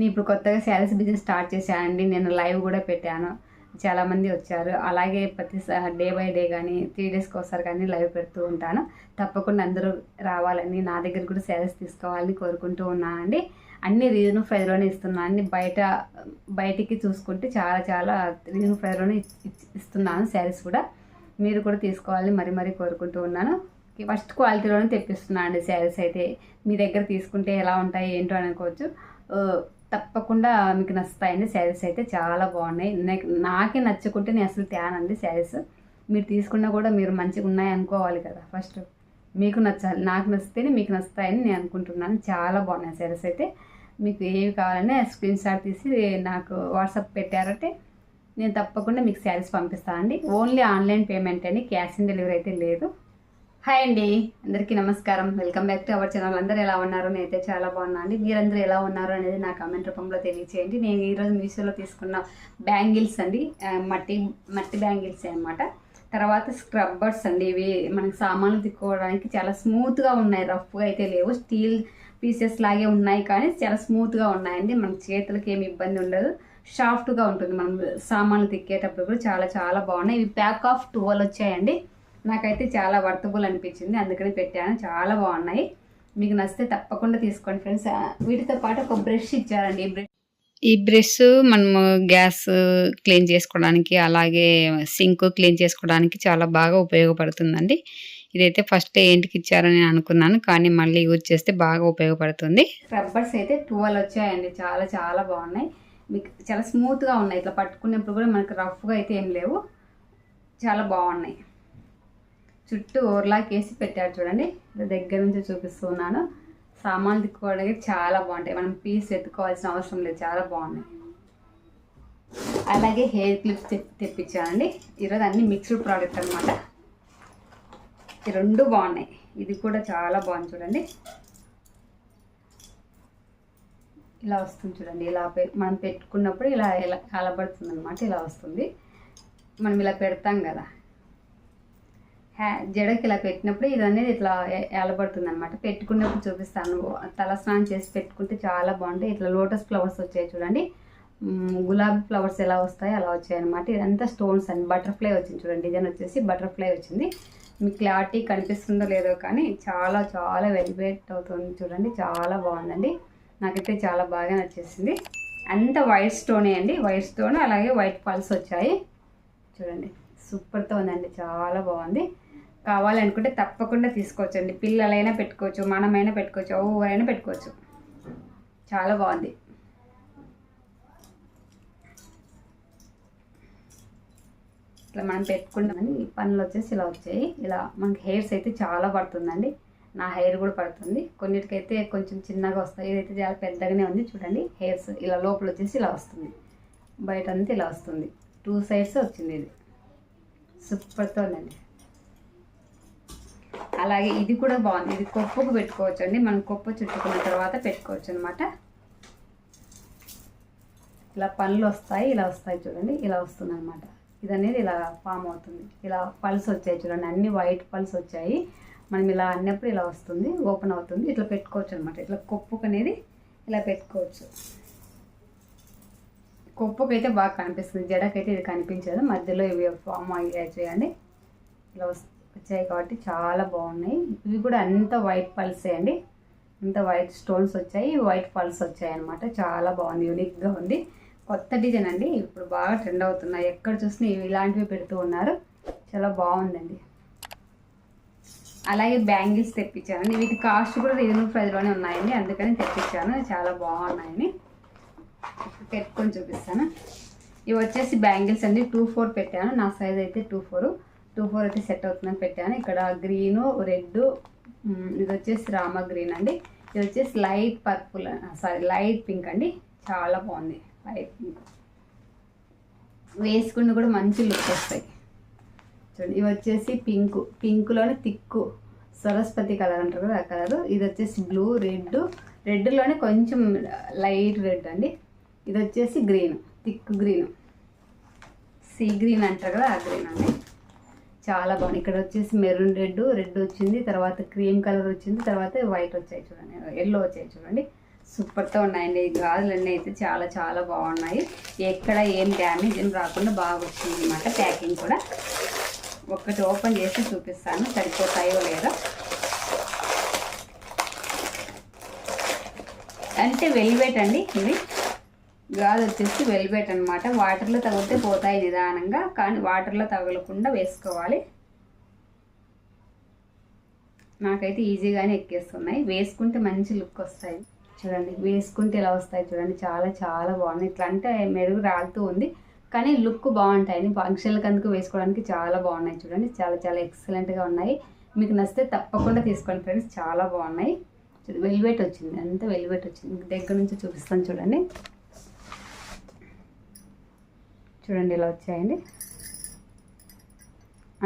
నేను ఇప్పుడు కొత్తగా శారీస్ బిజినెస్ స్టార్ట్ చేశానండి. నేను లైవ్ కూడా పెట్టాను. చాలామంది వచ్చారు. అలాగే ప్రతి డే బై డే కానీ త్రీ డేస్కి ఒకసారి కానీ లైవ్ పెడుతూ ఉంటాను. తప్పకుండా అందరూ రావాలని నా దగ్గర కూడా శారీస్ తీసుకోవాలని కోరుకుంటూ ఉన్నానండి. అన్ని రీజన్ ప్రైస్లోనే ఇస్తున్నాను. అన్ని బయట బయటికి చూసుకుంటే చాలా చాలా రీజన్ ప్రైస్లోనే ఇస్తున్నాను శారీస్ కూడా. మీరు కూడా తీసుకోవాలని మరీ మరీ కోరుకుంటూ ఉన్నాను. ఫస్ట్ క్వాలిటీలోనే తెప్పిస్తున్నాను అండి శారీస్ అయితే. మీ దగ్గర తీసుకుంటే ఎలా ఉంటాయి ఏంటో అనుకోవచ్చు. తప్పకుండా మీకు నచ్చుతాయండి. శారీస్ అయితే చాలా బాగున్నాయి. నాకే నచ్చుకుంటే నేను అసలు తేనండి శారీస్. మీరు తీసుకున్నా కూడా మీరు మంచిగా ఉన్నాయి అనుకోవాలి కదా. ఫస్ట్ మీకు నచ్చాలి. నాకు నచ్చితేనే మీకు నచ్చుతాయని నేను అనుకుంటున్నాను. చాలా బాగున్నాయి శారీస్ అయితే. మీకు ఏవి కావాలనే స్క్రీన్ షాట్ తీసి నాకు వాట్సాప్ పెట్టారంటే నేను తప్పకుండా మీకు శారీస్ పంపిస్తానండి. ఓన్లీ ఆన్లైన్ పేమెంట్ అని క్యాష్ ఆన్ డెలివరీ అయితే లేదు. హాయ్ అండి. అందరికీ నమస్కారం. Welcome back to our channel. అందరూ ఎలా ఉన్నారు? నేనైతే చాలా బాగున్నా అండి. మీరందరూ ఎలా ఉన్నారు అనేది నా కామెంట్ రూపంలో తెలియచేయండి. నేను ఈరోజు మీషోలో తీసుకున్న బ్యాంగిల్స్ అండి మట్టి మట్టి బ్యాంగిల్స్ అనమాట తర్వాత స్క్రబ్బర్స్ అండి. ఇవి మనకి సామాన్లు తిక్కోవడానికి చాలా స్మూత్గా ఉన్నాయి. రఫ్గా అయితే లేవు. స్టీల్ పీసెస్ లాగే ఉన్నాయి కానీ చాలా స్మూత్గా ఉన్నాయండి. మన చేతులకి ఏమి ఇబ్బంది ఉండదు. సాఫ్ట్గా ఉంటుంది. మనం సామాన్లు తిక్కేటప్పుడు కూడా చాలా చాలా బాగున్నాయి. ఇవి ప్యాక్ ఆఫ్ టువల్ వచ్చాయండి. నాకైతే చాలా వర్తబుల్ అనిపించింది. అందుకని పెట్టాను. చాలా బాగున్నాయి. మీకు నచ్చితే తప్పకుండా తీసుకోండి ఫ్రెండ్స్. వీటితో పాటు ఒక బ్రష్ ఇచ్చారండి. ఈ బ్రష్ ఈ బ్రష్ మనము గ్యాస్ క్లీన్ చేసుకోవడానికి అలాగే సింక్ క్లీన్ చేసుకోవడానికి చాలా బాగా ఉపయోగపడుతుందండి. ఇదైతే ఫస్ట్ ఏంటికి ఇచ్చారని నేను అనుకున్నాను కానీ మళ్ళీ యూజ్ చేస్తే బాగా ఉపయోగపడుతుంది. రబ్బర్స్ అయితే ట్వెల్వ్ వచ్చాయండి. చాలా చాలా బాగున్నాయి. మీకు చాలా స్మూత్గా ఉన్నాయి. ఇట్లా పట్టుకునేప్పుడు కూడా మనకి రఫ్గా అయితే ఏం లేవు. చాలా బాగున్నాయి. చుట్టూ ఓర్లాకేసి పెట్టారు చూడండి. దగ్గర నుంచి చూపిస్తున్నాను. సామాన్లు తిక్కుకోవడానికి చాలా బాగుంటాయి. మనం పీస్ ఎత్తుకోవాల్సిన అవసరం లేదు. చాలా బాగున్నాయి. అలాగే హెయిర్ క్లిప్స్ తెప్పించానండి. ఈరోజు అన్ని మిక్స్డ్ ప్రోడక్ట్ అనమాట ఈ రెండు బాగున్నాయి. ఇది కూడా చాలా బాగుంది చూడండి. ఇలా వస్తుంది చూడండి. ఇలా మనం పెట్టుకున్నప్పుడు ఇలా ఇలా కలబడుతుంది అనమాట ఇలా వస్తుంది. మనం ఇలా పెడతాం కదా. హ్యా జడకి ఇలా పెట్టినప్పుడు ఇది అనేది ఇట్లా ఎలబడుతుంది అనమాట పెట్టుకున్నప్పుడు చూపిస్తాను. తల స్నానం చేసి పెట్టుకుంటే చాలా బాగుంటాయి. ఇట్లా లోటస్ ఫ్లవర్స్ వచ్చాయి చూడండి. గులాబీ ఫ్లవర్స్ ఎలా వస్తాయి అలా వచ్చాయి అనమాట ఇదంతా స్టోన్స్ అండి. బటర్ఫ్లై వచ్చింది చూడండి. డిజైన్ వచ్చేసి బటర్ఫ్లై వచ్చింది. మీకు క్లారిటీ కనిపిస్తుందో లేదో కానీ చాలా చాలా వెలివేట్ అవుతుంది చూడండి. చాలా బాగుందండి. నాకైతే చాలా బాగా నచ్చేసింది. అంత వైట్ స్టోనే అండి. వైట్ స్టోన్ అలాగే వైట్ పల్స్ వచ్చాయి. చూడండి. సూపర్తో ఉందండి. చాలా బాగుంది. కావాలనుకుంటే తప్పకుండా తీసుకోవచ్చండి. పిల్లలైనా పెట్టుకోవచ్చు మనమైనా పెట్టుకోవచ్చు ఎవరైనా పెట్టుకోవచ్చు. చాలా బాగుంది. ఇట్లా మనం పెట్టుకుంటామని ఈ పనులు వచ్చేసి ఇలా వచ్చాయి. ఇలా మనకి హెయిర్స్ అయితే చాలా పడుతుందండి. నా హెయిర్ కూడా పడుతుంది. కొన్నిటికైతే కొంచెం చిన్నగా వస్తాయి. ఇదైతే చాలా పెద్దగానే ఉంది. చూడండి హెయిర్స్ ఇలా లోపల వచ్చేసి ఇలా వస్తుంది. బయట అంతా ఇలా వస్తుంది. టూ సైడ్స్ వచ్చింది ఇది. సూపర్తో ఉందండి. అలాగే ఇది కూడా బాగుంది. ఇది కొప్పుకు పెట్టుకోవచ్చు అండి మనం కొప్పు చుట్టుకున్న తర్వాత పెట్టుకోవచ్చు అనమాట ఇలా పళ్ళు వస్తాయి ఇలా వస్తాయి చూడండి. ఇలా వస్తుంది అనమాట ఇది అనేది ఇలా ఫామ్ అవుతుంది. ఇలా పల్స్ వచ్చాయి చూడండి. అన్ని వైట్ పల్స్ వచ్చాయి. మనం ఇలా అన్నప్పుడు ఇలా వస్తుంది ఓపెన్ అవుతుంది. ఇట్లా పెట్టుకోవచ్చు అనమాట ఇట్లా కొప్పుకు అనేది ఇలా పెట్టుకోవచ్చు. కొప్పుకు అయితే బాగా కనిపిస్తుంది. జడకైతే ఇది కనిపించదు. మధ్యలో ఇవి ఫామ్ అయ్యాయి చేయండి ఇలా వస్తుంది వచ్చాయి కాబట్టి చాలా బాగున్నాయి. ఇవి కూడా అంత వైట్ పల్సే అండి? అంత వైట్ స్టోన్స్ వచ్చాయి. వైట్ పల్స్ వచ్చాయి అనమాట చాలా బాగుంది. యూనిక్గా ఉంది. కొత్త డిజైన్ అండి. ఇప్పుడు బాగా ట్రెండ్ అవుతున్నాయి. ఎక్కడ చూసినా ఇవి ఇలాంటివి పెడుతూ ఉన్నారు. చాలా బాగుందండి. అలాగే బ్యాంగిల్స్ తెప్పించాను వీటి కాస్ట్ కూడా రీజనబుల్ ప్రైస్లోనే ఉన్నాయండి. అందుకని తెప్పించాను. చాలా బాగున్నాయని. పెట్టుకొని చూపిస్తాను. ఇవి వచ్చేసి బ్యాంగిల్స్ అండి. టూ ఫోర్ పెట్టాను. నా సైజ్ అయితే టూ ఫోర్ టూ ఫోర్ అయితే సెట్ అవుతుందని పెట్టాను. ఇక్కడ గ్రీను రెడ్ ఇది వచ్చేసి రామ గ్రీన్ అండి. ఇది వచ్చేసి light purple sorry light pink అండి. చాలా బాగుంది. Light pink. వేసుకుని కూడా మంచి లుక్ వస్తాయి. చూడండి ఇవి వచ్చేసి పింక్ పింక్లోనే తిక్కు సరస్వతి కలర్ అంటారు కదా ఆ కలర్. ఇది వచ్చేసి బ్లూ రెడ్ రెడ్లోనే కొంచెం లైట్ రెడ్ అండి. ఇది వచ్చేసి green thick green. Sea green అంటారు కదా ఆ గ్రీన్ అండి. చాలా బాగుంది. ఇక్కడ వచ్చేసి మెరూన్ రెడ్ రెడ్ వచ్చింది తర్వాత క్రీమ్ కలర్ వచ్చింది తర్వాత వైట్ వచ్చాయి చూడండి. ఎల్లో వచ్చాయి చూడండి. సూపర్తో ఉన్నాయండి. ఈ గాజులన్నీ అయితే చాలా చాలా బాగున్నాయి. ఎక్కడ ఏం డ్యామేజ్ ఏం రాకుండా బాగా వచ్చింది అనమాట ప్యాకింగ్ కూడా. ఒక్కటి ఓపెన్ చేసి చూపిస్తాను. సరిపోతాయో లేదో. అంటే వెల్వేట్ అండి ఇవి. గాజు వచ్చేసి వెల్వెట్ అనమాట వాటర్లో తగిలితే పోతాయి నిదానంగా కానీ వాటర్లో తగలకుండా వేసుకోవాలి. నాకైతే ఈజీగానే ఎక్కేస్తున్నాయి. వేసుకుంటే మంచి లుక్ వస్తాయి. చూడండి వేసుకుంటే ఎలా వస్తాయి చూడండి. చాలా చాలా బాగున్నాయి. ఇట్లా అంటే మెరుగు రాలుతూ ఉంది. కానీ లుక్ బాగుంటాయి. ఫంక్షన్లకు అందుకు వేసుకోవడానికి చాలా బాగున్నాయి చూడండి. చాలా చాలా ఎక్సలెంట్గా ఉన్నాయి. మీకు నచ్చితే తప్పకుండా తీసుకోండి ఫ్రెండ్స్. చాలా బాగున్నాయి. వెల్వెట్ వచ్చింది. అంతా వెల్వెట్ వచ్చింది. దగ్గర నుంచి చూపిస్తాను చూడండి. చూడండి ఇలా వచ్చాయండి.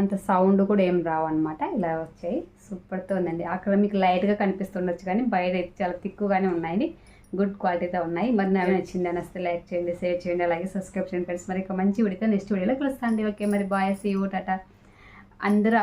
అంత సౌండ్ కూడా ఏం రావు అనమాట ఇలా వచ్చాయి. సూపర్తో ఉందండి. అక్కడ మీకు లైట్గా కనిపిస్తుండొచ్చు కానీ బయట అయితే చాలా తిక్కుగానే ఉన్నాయండి. గుడ్ క్వాలిటీతో ఉన్నాయి. మరి నాకు నచ్చింది అని వస్తే లైక్ చేయండి షేర్ చేయండి. అలాగే సబ్స్క్రైబ్ చేయండి ఫ్రెండ్స్ మరి ఇక మంచి వీడియో నెక్స్ట్ వీడియోలో కలుస్తాండి. ఓకే మరి బాయ్ సీ యూ టాటా అందరూ